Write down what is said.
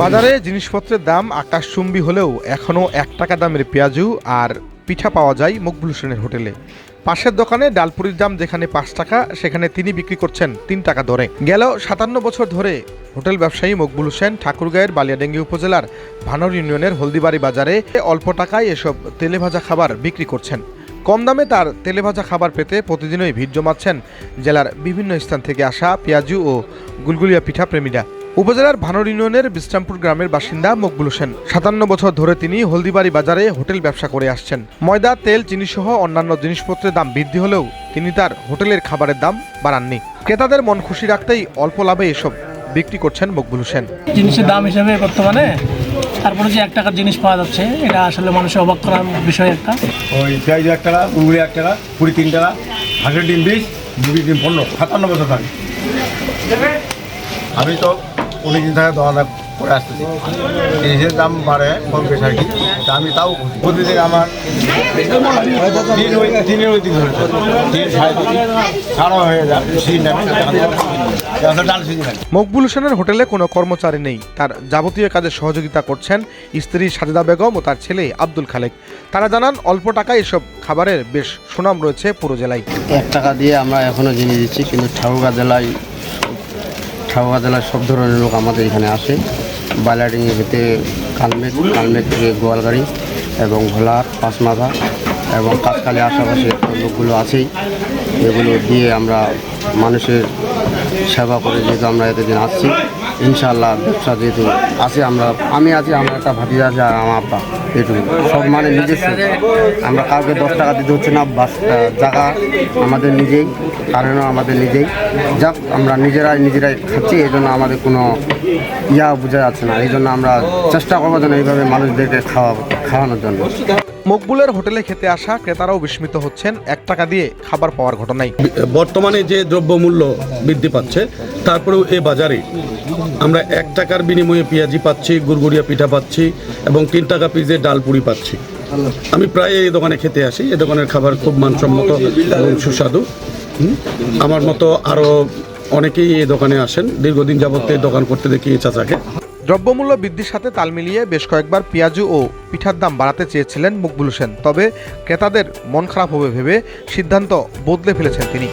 বাজারে জিনিসপত্রের দাম আকাশচুম্বী হলেও এখনও এক টাকা দামের পেঁয়াজু আর পিঠা পাওয়া যায় মকবুল হোসেনের হোটেলে। পাশের দোকানে ডালপুরির দাম যেখানে পাঁচ টাকা, সেখানে তিনি বিক্রি করছেন তিন টাকা দরে। গেল সাতান্ন বছর ধরে হোটেল ব্যবসায়ী মকবুল হোসেন ঠাকুরগাঁয়ের বালিয়াডেঙ্গি উপজেলার ভানর ইউনিয়নের হলদিবাড়ি বাজারে অল্প টাকায় এসব তেলে ভাজা খাবার বিক্রি করছেন। কম দামে তার তেলে ভাজা খাবার পেতে প্রতিদিনই ভিড় জমাচ্ছেন জেলার বিভিন্ন স্থান থেকে আসা পেঁয়াজু ও গুলগুলিয়া পিঠা প্রেমীরা উপজেলার ভানর ইউনিয়নের বিশ্রামপুর গ্রামের বাসিন্দা মকবুল হোসেন। সাতান্ন বছর ধরে তিনি হলদিবাড়ি বাজারে হোটেল ব্যবসা করে আসছেন। ময়দা, তেল চিনি সহ অন্যান্য জিনিসপত্রের দাম বৃদ্ধি হলেও তিনি তার হোটেলের খাবারের দাম বাড়াননি। ক্রেতাদের মন খুশি রাখতেই অল্প লাভে এসব বিক্রি করছেন মকবুল হোসেন। জিনিসের দাম হিসেবে বর্তমানে তারপরে যে এক টাকার জিনিস পাওয়া যাচ্ছে, এটা আসলে মানুষের অবাক করার বিষয় একটা। ওই পেঁয়াজ এক টাকা উগুলি এক টাকা, কুড়ি তিন টাকা, হাঁসের ডিম বিশ, মুরগির ডিম পনেরো, সাতান্ন বছর থাকে আমি তো অনেক দিন থেকে দোকান করে আসতেছি। জিনিসের দাম বাড়ে কম বেশি আর কি। আমি তাও। প্রতিদিন আমার তিন ওই তিনের ওই দিন ধরে তিন সাড়ে তিন। সাড়ে হয়ে যায়। মকবুল হোসেনের হোটেলে কোনো কর্মচারী নেই। তার যাবতীয় কাজে সহযোগিতা করছেন স্ত্রী সাজেদা বেগম ও তার ছেলে আব্দুল খালেক। তারা জানান অল্প টাকায় এসব খাবারের বেশ সুনাম রয়েছে পুরো জেলায়। এক টাকা দিয়ে আমরা এখনও জিনিস দিচ্ছি কিন্তু ঠাকুরগা জেলায় ঠাকুরগা জেলার সব ধরনের লোক আমাদের এখানে আসে। বাইলাডিং ভিতরে কালমেঘ কালমেঘ থেকে গোয়ালগাড়ি এবং ভোলার, পাঁচমাথা এবং কাজকালে আশেপাশে লোকগুলো আছেই। এগুলো দিয়ে আমরা মানুষের সেবা করে যেহেতু আমরা এতদিন আসছি, ইনশাআল্লাহ ব্যবসা যেহেতু আছে আমরা, আমি আছি, আমার একটা ভাতিজা আছে আর আমার আব্বা, এটুকু। সব মানে নিজস্ব। আমরা কাউকে দশ টাকা দিতে হচ্ছে না, বাস জায়গা আমাদের নিজেই কারণও আমাদের নিজেই। যাক, আমরা নিজেরাই নিজেরাই খাচ্ছি, এই জন্য আমাদের কোনো ইয়া বোঝা যাচ্ছে না। এই জন্য আমরা চেষ্টা করব যেন এইভাবে মানুষদেরকে খাওয়া খাওয়ানোর জন্য। মকবুলের হোটেলে খেতে আসা ক্রেতারাও বিস্মিত হচ্ছেন এক টাকা দিয়ে খাবার পাওয়ার ঘটনায়। বর্তমানে যে দ্রব্যমূল্য বৃদ্ধি পাচ্ছে, তারপরেও এ বাজারে আমরা এক টাকার বিনিময়ে পেঁয়াজি পাচ্ছি, গুড়গুড়িয়া পিঠা পাচ্ছি এবং তিন টাকা পিসের ডাল পুরি পাচ্ছি। আমি প্রায় এই দোকানে খেতে আসি এই দোকানের খাবার খুব মানসম্মত এবং সুস্বাদু। আমার মতো আরও অনেকেই এই দোকানে আসেন, দীর্ঘদিন যাবত এই দোকান করতে দেখি এই চাচাকে। দ্রব্যমূল্য বৃদ্ধির সাথে তাল মিলিয়ে বেশ কয়েকবার পেঁয়াজু ও পিঠার দাম বাড়াতে চেয়েছিলেন মকবুল হোসেন। তবে ক্রেতাদের মন খারাপ হবে ভেবে সিদ্ধান্ত বদলে ফেলেছেন তিনি।